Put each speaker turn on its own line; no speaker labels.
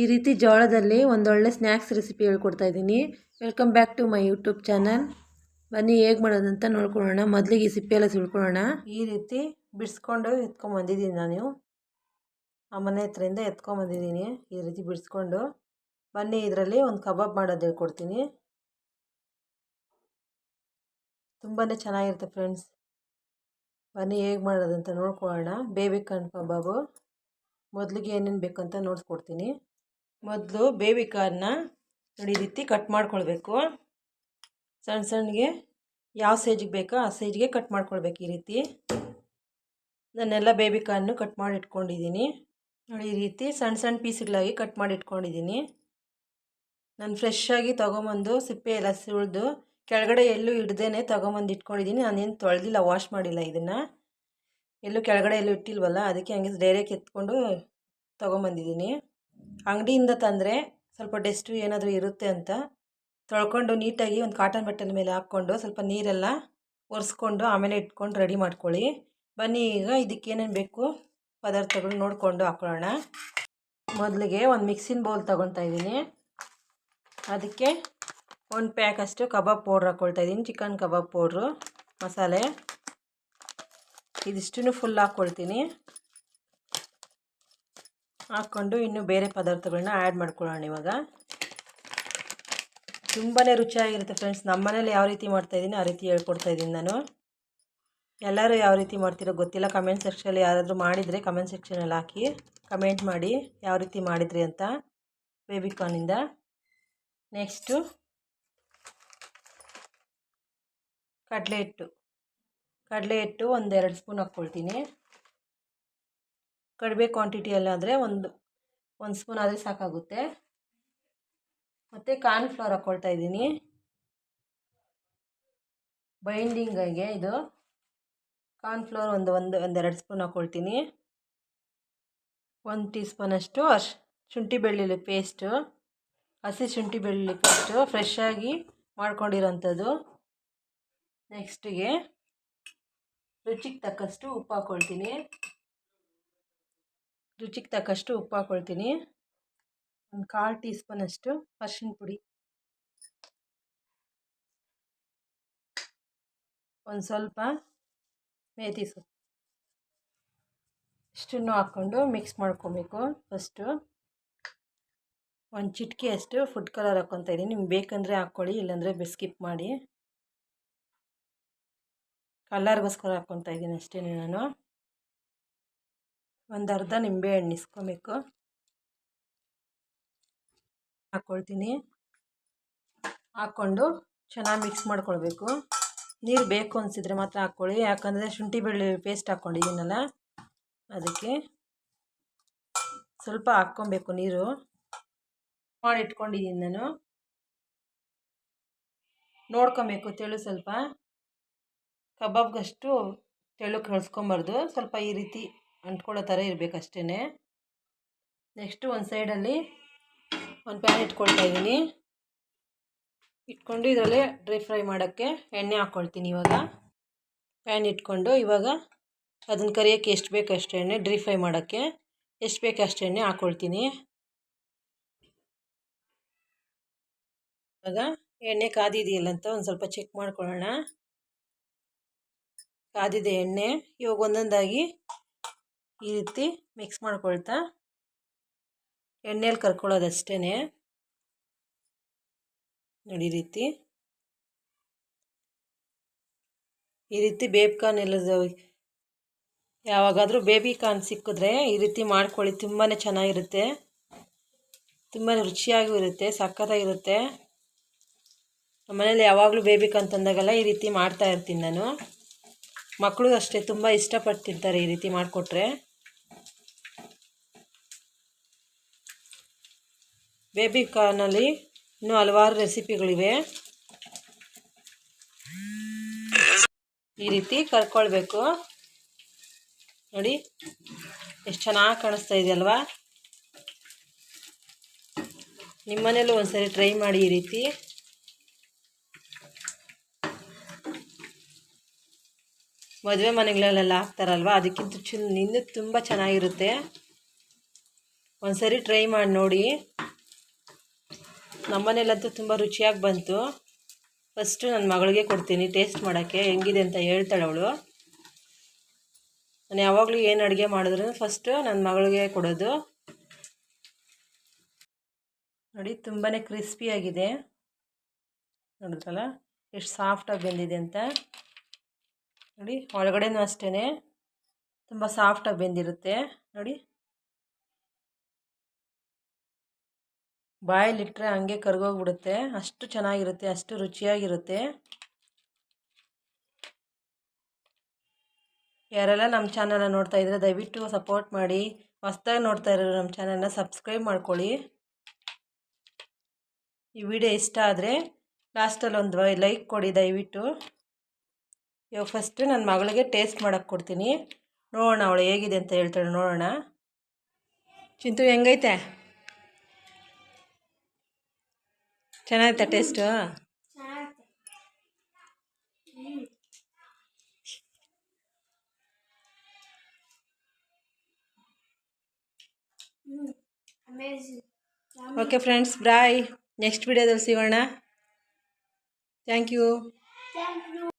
ಈ ರೀತಿ ಜೋಳದಲ್ಲಿ ಒಂದೊಳ್ಳೆ ಸ್ನ್ಯಾಕ್ಸ್ ರೆಸಿಪಿ ಹೇಳ್ಕೊಡ್ತಾ ಇದ್ದೀನಿ. Welcome back to my YouTube channel ಬನ್ನಿ, ಹೇಗೆ ಮಾಡೋದಂತ ನೋಡ್ಕೊಳ್ಳೋಣ. ಮೊದಲಿಗೆ ಈ ಸಿಪ್ಪೆ ಎಲ್ಲ ಸುಳ್ಕೊಳ್ಳೋಣ. ಈ ರೀತಿ ಬಿಡಿಸ್ಕೊಂಡು ಎತ್ಕೊಂಬಂದಿದ್ದೀನಿ ನಾನು. ಆ ಮನೆ ಹತ್ರದಿಂದ ಎತ್ಕೊಂಬಂದಿದ್ದೀನಿ ಈ ರೀತಿ ಬಿಡಿಸ್ಕೊಂಡು. ಬನ್ನಿ, ಇದರಲ್ಲಿ ಒಂದು ಕಬಾಬ್ ಮಾಡೋದು ಹೇಳ್ಕೊಡ್ತೀನಿ. ತುಂಬಾ ಚೆನ್ನಾಗಿರುತ್ತೆ ಫ್ರೆಂಡ್ಸ್. ಬನ್ನಿ, ಹೇಗೆ ಮಾಡೋದಂತ ನೋಡ್ಕೊಳ್ಳೋಣ. Baby corn kebab. ಮೊದಲಿಗೆ ಏನೇನು ಬೇಕು ಅಂತ ನೋಡ್ಕೊಡ್ತೀನಿ ಮೊದಲು ಬೇಬಿ ಕಾರ್ನ ನೋಡಿ ಈ ರೀತಿ ಕಟ್ ಮಾಡ್ಕೊಳ್ಬೇಕು. ಸಣ್ಣ ಸಣ್ಣಗೆ ಯಾವ ಸೈಜಿಗೆ ಬೇಕೋ ಆ ಸೈಜ್ಗೆ ಕಟ್ ಮಾಡ್ಕೊಳ್ಬೇಕು ಈ ರೀತಿ. ನಾನೆಲ್ಲ ಬೇಬಿ ಕಾರ್ನು ಕಟ್ ಮಾಡಿ ಇಟ್ಕೊಂಡಿದ್ದೀನಿ. ನೋಡಿ ಈ ರೀತಿ ಸಣ್ಣ ಸಣ್ಣ ಪೀಸ್ಗಳಾಗಿ ಕಟ್ ಮಾಡಿ ಇಟ್ಕೊಂಡಿದ್ದೀನಿ. ನಾನು ಫ್ರೆಶ್ಶಾಗಿ ತೊಗೊಂಬಂದು ಸಿಪ್ಪೆ ಎಲ್ಲ ಸುಳಿದು ಕೆಳಗಡೆ ಎಲ್ಲೂ ಹಿಡ್ದೇ ತೊಗೊಂಬಂದು ಇಟ್ಕೊಂಡಿದ್ದೀನಿ. ನಾನೇನು ತೊಳೆದಿಲ್ಲ ವಾಶ್ ಮಾಡಿಲ್ಲ ಇದನ್ನು. ಎಲ್ಲೂ ಕೆಳಗಡೆ ಎಲ್ಲೂ ಇಟ್ಟಿಲ್ವಲ್ಲ, ಅದಕ್ಕೆ ಹಂಗೆ ಡೈರೆಕ್ಟ್ ಎತ್ಕೊಂಡು ತೊಗೊಂಬಂದಿದ್ದೀನಿ. ಅಂಗಡಿಯಿಂದ ತಂದರೆ ಸ್ವಲ್ಪ ಡೆಸ್ಟು ಏನಾದರೂ ಇರುತ್ತೆ ಅಂತ ತೊಳ್ಕೊಂಡು ನೀಟಾಗಿ ಒಂದು ಕಾಟನ್ ಬಟ್ಟೆನ ಮೇಲೆ ಹಾಕ್ಕೊಂಡು ಸ್ವಲ್ಪ ನೀರೆಲ್ಲ ಒರೆಸ್ಕೊಂಡು ಆಮೇಲೆ ಇಟ್ಕೊಂಡು ರೆಡಿ ಮಾಡ್ಕೊಳ್ಳಿ. ಬನ್ನಿ ಈಗ ಇದಕ್ಕೆ ಏನೇನು ಬೇಕು ಪದಾರ್ಥಗಳು ನೋಡಿಕೊಂಡು ಹಾಕ್ಕೊಳ್ಳೋಣ ಮೊದಲಿಗೆ ಒಂದು ಮಿಕ್ಸಿನ ಬೌಲ್ ತೊಗೊತಾ ಇದ್ದೀನಿ. ಅದಕ್ಕೆ ಒಂದು ಪ್ಯಾಕ್ ಅಷ್ಟು ಕಬಾಬ್ ಪೌಡ್ರ್ ಹಾಕ್ಕೊಳ್ತಾ ಇದ್ದೀನಿ, ಚಿಕನ್ ಕಬಾಬ್ ಪೌಡ್ರು, ಮಸಾಲೆ. ಇದಿಷ್ಟನ್ನು ಫುಲ್ ಹಾಕ್ಕೊಳ್ತೀನಿ ಹಾಕ್ಕೊಂಡು ಇನ್ನು ಬೇರೆ ಪದಾರ್ಥಗಳನ್ನ ಆ್ಯಡ್ ಮಾಡ್ಕೊಳ್ಳೋಣ ಇವಾಗ. ತುಂಬಾ ರುಚಿಯಾಗಿರುತ್ತೆ ಫ್ರೆಂಡ್ಸ್ ನಮ್ಮ ಮನೇಲಿ ಯಾವ ರೀತಿ ಮಾಡ್ತಾಯಿದ್ದೀನಿ ಆ ರೀತಿ ಹೇಳ್ಕೊಡ್ತಾ ಇದ್ದೀನಿ ನಾನು. ಎಲ್ಲರೂ ಯಾವ ರೀತಿ ಮಾಡ್ತೀರೋ ಗೊತ್ತಿಲ್ಲ. ಕಮೆಂಟ್ ಸೆಕ್ಷನಲ್ಲಿ ಯಾರಾದರೂ ಮಾಡಿದರೆ ಕಮೆಂಟ್ ಸೆಕ್ಷನಲ್ಲಿ ಹಾಕಿ ಕಮೆಂಟ್ ಮಾಡಿ ಯಾವ ರೀತಿ ಮಾಡಿದ್ರಿ ಅಂತ ಬೇಬಿಕಾನಿಂದ ನೆಕ್ಸ್ಟು ಕಡಲೆ ಹಿಟ್ಟು. ಕಡಲೆ ಹಿಟ್ಟು ಒಂದೆರಡು ಸ್ಪೂನ್ ಹಾಕ್ಕೊಳ್ತೀನಿ. ಕಡಿಮೆ ಕ್ವಾಂಟಿಟಿಯಲ್ಲಾದರೆ ಒಂದು ಒಂದು ಸ್ಪೂನ್ ಆದರೆ ಸಾಕಾಗುತ್ತೆ. ಮತ್ತು ಕಾರ್ನ್ಫ್ಲವರ್ ಹಾಕ್ಕೊಳ್ತಾ ಇದ್ದೀನಿ. ಬೈಂಡಿಂಗಾಗೆ ಇದು. ಕಾರ್ನ್ಫ್ಲವರ್ ಒಂದು ಒಂದು ಒಂದೆರಡು ಸ್ಪೂನ್ ಹಾಕ್ಕೊಳ್ತೀನಿ ಒಂದು ಟೀ ಸ್ಪೂನಷ್ಟು ಅಶ್ ಶುಂಠಿ ಬೆಳ್ಳುಳ್ಳಿ ಪೇಸ್ಟು ಹಸಿ ಶುಂಠಿ ಬೆಳ್ಳುಳ್ಳಿ ಪೇಸ್ಟು ಫ್ರೆಶ್ಶಾಗಿ ಮಾಡ್ಕೊಂಡಿರೋಂಥದ್ದು. ನೆಕ್ಸ್ಟಿಗೆ ರುಚಿಗೆ ತಕ್ಕಷ್ಟು ಉಪ್ಪು ಹಾಕ್ಕೊಳ್ತೀನಿ ರುಚಿಗೆ ತಕ್ಕಷ್ಟು ಉಪ್ಪು ಹಾಕ್ಕೊಳ್ತೀನಿ ಒಂದು ಕಾಲು ಟೀ ಸ್ಪೂನಷ್ಟು ಅರ್ಶಿಣ ಪುಡಿ. ಒಂದು ಸ್ವಲ್ಪ ಮೇಥಿ ಸೊಪ್ಪು. ಇಷ್ಟನ್ನು ಹಾಕ್ಕೊಂಡು ಮಿಕ್ಸ್ ಮಾಡ್ಕೊಬೇಕು ಫಸ್ಟು. ಒಂದು ಚಿಟಿಕೆ ಅಷ್ಟು ಫುಡ್ ಕಲರ್ ಹಾಕ್ಕೊತಾ ಇದ್ದೀನಿ. ನಿಮ್ಗೆ ಬೇಕಂದರೆ ಹಾಕ್ಕೊಳ್ಳಿ, ಇಲ್ಲಾಂದರೆ ಬಿಸ್ಕಿಪ್ ಮಾಡಿ. ಕಲರ್ಗೋಸ್ಕರ ಹಾಕ್ಕೊತಾ ಇದ್ದೀನಿ ಅಷ್ಟೇ ನಾನು. ಒಂದು ಅರ್ಧ ನಿಂಬೆ ಹಣ್ಣು ಇಸ್ಕೊಬೇಕು. ಹಾಕ್ಕೊಳ್ತೀನಿ ಹಾಕ್ಕೊಂಡು ಚೆನ್ನಾಗಿ ಮಿಕ್ಸ್ ಮಾಡ್ಕೊಳ್ಬೇಕು. ನೀರು ಬೇಕು ಅನಿಸಿದ್ರೆ ಮಾತ್ರ ಹಾಕ್ಕೊಳ್ಳಿ. ಯಾಕಂದರೆ ಶುಂಠಿ ಬೆಳ್ಳುಳ್ಳಿ ಪೇಸ್ಟ್ ಹಾಕ್ಕೊಂಡಿದ್ದೀನಲ್ಲ ಅದಕ್ಕೆ ಸ್ವಲ್ಪ ಹಾಕ್ಕೊಬೇಕು ನೀರು. ಮಾಡಿಟ್ಕೊಂಡಿದ್ದೀನಿ ನಾನು. ನೋಡ್ಕೊಬೇಕು ತೆಳು ಸ್ವಲ್ಪ. ಕಬಾಬ್ಗಷ್ಟು ತೆಳು ಕಳಿಸ್ಕೊಬಾರ್ದು. ಸ್ವಲ್ಪ ಈ ರೀತಿ ಅಂಟ್ಕೊಳ್ಳೋ ಥರ ಇರಬೇಕು ಅಷ್ಟೇ ನೆಕ್ಸ್ಟು ಒಂದು ಸೈಡಲ್ಲಿ ಒಂದು ಪ್ಯಾನ್ ಇಟ್ಕೊಳ್ತಾ ಇದ್ದೀನಿ. ಇಟ್ಕೊಂಡು ಇದರಲ್ಲಿ ಡ್ರೈ ಫ್ರೈ ಮಾಡೋಕ್ಕೆ ಎಣ್ಣೆ ಹಾಕ್ಕೊಳ್ತೀನಿ ಇವಾಗ. ಪ್ಯಾನ್ ಇಟ್ಕೊಂಡು ಇವಾಗ ಅದನ್ನು ಕರಿಯೋಕ್ಕೆ ಎಷ್ಟು ಬೇಕು ಅಷ್ಟು ಎಣ್ಣೆ ಡ್ರೈ ಫ್ರೈ ಮಾಡೋಕ್ಕೆ ಎಷ್ಟು ಬೇಕು ಅಷ್ಟು ಎಣ್ಣೆ ಹಾಕ್ಕೊಳ್ತೀನಿ. ಇವಾಗ ಎಣ್ಣೆ ಕಾದಿದೆಯಲ್ಲ ಅಂತ ಒಂದು ಸ್ವಲ್ಪ ಚೆಕ್ ಮಾಡ್ಕೊಳ್ಳೋಣ. ಕಾದಿದೆ ಎಣ್ಣೆ ಇವಾಗ ಒಂದೊಂದಾಗಿ ಈ ರೀತಿ ಮಿಕ್ಸ್ ಮಾಡ್ಕೊಳ್ತಾ ಎಣ್ಣೆಯಲ್ಲಿ ಕರ್ಕೊಳ್ಳೋದಷ್ಟೇ ನೋಡಿ ರೀತಿ. ಈ ರೀತಿ ಬೇಬಿ ಕಾನ್ ಎಲ್ಲ ಯಾವಾಗಾದರೂ ಬೇಬಿ ಕಾರ್ನ್ ಸಿಕ್ಕಿದ್ರೆ ಈ ರೀತಿ ಮಾಡ್ಕೊಳ್ಳಿ ತುಂಬಾ ಚೆನ್ನಾಗಿರುತ್ತೆ. ತುಂಬಾ ರುಚಿಯಾಗೂ ಇರುತ್ತೆ, ಸಕ್ಕತ್ತಾಗಿರುತ್ತೆ. ನಮ್ಮನೇಲಿ ಯಾವಾಗಲೂ ಬೇಬಿ ಕಾನ್ ತಂದಾಗೆಲ್ಲ ಈ ರೀತಿ ಮಾಡ್ತಾ ಇರ್ತೀನಿ ನಾನು. ಮಕ್ಕಳು ಅಷ್ಟೇ, ತುಂಬ ಇಷ್ಟಪಟ್ಟು ತಿಂತಾರೆ ಈ ರೀತಿ ಮಾಡಿಕೊಟ್ರೆ. ಬೇಬಿ ಕಾರ್ನಲ್ಲಿ ಇನ್ನೂ ಹಲವಾರು ರೆಸಿಪಿಗಳಿವೆ. ಈ ರೀತಿ ಕರ್ಕೊಳ್ಬೇಕು. ನೋಡಿ, ಎಷ್ಟು ಚೆನ್ನಾಗಿ ಕಾಣಿಸ್ತಾ ಇದೆಯಲ್ವಾ ನಿಮ್ಮ ಮನೇಲೂ ಒಂದ್ಸರಿ ಟ್ರೈ ಮಾಡಿ ಈ ರೀತಿ. ಮದುವೆ ಮನೆಗಳಲ್ಲೆಲ್ಲ ಹಾಕ್ತಾರಲ್ವ? ಅದಕ್ಕಿಂತ ಚು ಇನ್ನೂ ತುಂಬ ಚೆನ್ನಾಗಿರುತ್ತೆ. ಒಂದ್ಸರಿ ಟ್ರೈ ಮಾಡಿ ನೋಡಿ. ನಮ್ಮನೇಲಂತೂ ತುಂಬ ರುಚಿಯಾಗಿ ಬಂತು. ಫಸ್ಟು ನನ್ನ ಮಗಳಿಗೆ ಕೊಡ್ತೀನಿ, ಟೇಸ್ಟ್ ಮಾಡೋಕ್ಕೆ. ಹೆಂಗಿದೆ ಅಂತ ಹೇಳ್ತಾಳೆ ಅವಳು. ನಾನು ಯಾವಾಗಲೂ ಏನು ಅಡುಗೆ ಮಾಡಿದ್ರು ಫಸ್ಟು ನನ್ನ ಮಗಳಿಗೆ ಕೊಡೋದು. ನೋಡಿ ತುಂಬಾ ಕ್ರಿಸ್ಪಿಯಾಗಿದೆ ನೋಡಿದ್ರಲ್ಲ, ಎಷ್ಟು ಸಾಫ್ಟಾಗಿ ಬೆಂದಿದೆ ಅಂತ. ನೋಡಿ, ಒಳಗಡೆನೂ ಅಷ್ಟೇ ತುಂಬ ಸಾಫ್ಟಾಗಿ ಬೆಂದಿರುತ್ತೆ. ನೋಡಿ ಬಾಯಲ್ಲಿಟ್ಟರೆ ಹಂಗೆ ಕರ್ಗೋಗ್ಬಿಡುತ್ತೆ. ಅಷ್ಟು ಚೆನ್ನಾಗಿರುತ್ತೆ, ಅಷ್ಟು ರುಚಿಯಾಗಿರುತ್ತೆ. ಯಾರೆಲ್ಲ ನಮ್ಮ ಚಾನಲ್ನ ನೋಡ್ತಾ ಇದ್ರೆ ದಯವಿಟ್ಟು ಸಪೋರ್ಟ್ ಮಾಡಿ. ಹೊಸ್ದಾಗಿ ನೋಡ್ತಾ ಇರೋರು ನಮ್ಮ ಚಾನಲ್ನ ಸಬ್ಸ್ಕ್ರೈಬ್ ಮಾಡ್ಕೊಳ್ಳಿ. ಈ ವಿಡಿಯೋ ಇಷ್ಟ ಆದರೆ ಲಾಸ್ಟಲ್ಲಿ ಒಂದು ಲೈಕ್ ಕೊಡಿ ದಯವಿಟ್ಟು. ಇವಾಗ ಫಸ್ಟು ನನ್ನ ಮಗಳಿಗೆ ಟೇಸ್ಟ್ ಮಾಡೋಕ್ಕೆ ಕೊಡ್ತೀನಿ. ನೋಡೋಣ ಅವಳು ಹೇಗಿದೆ ಅಂತ ಹೇಳ್ತಾಳೆ, ನೋಡೋಣ. ಚಿಂತು ಹೆಂಗೈತೆ? ಚೆನ್ನಾಗೈತೆ taste. Okay friends bye next ವಿಡಿಯೋದಲ್ಲಿ ಸಿಗೋಣ ಥ್ಯಾಂಕ್ ಯು.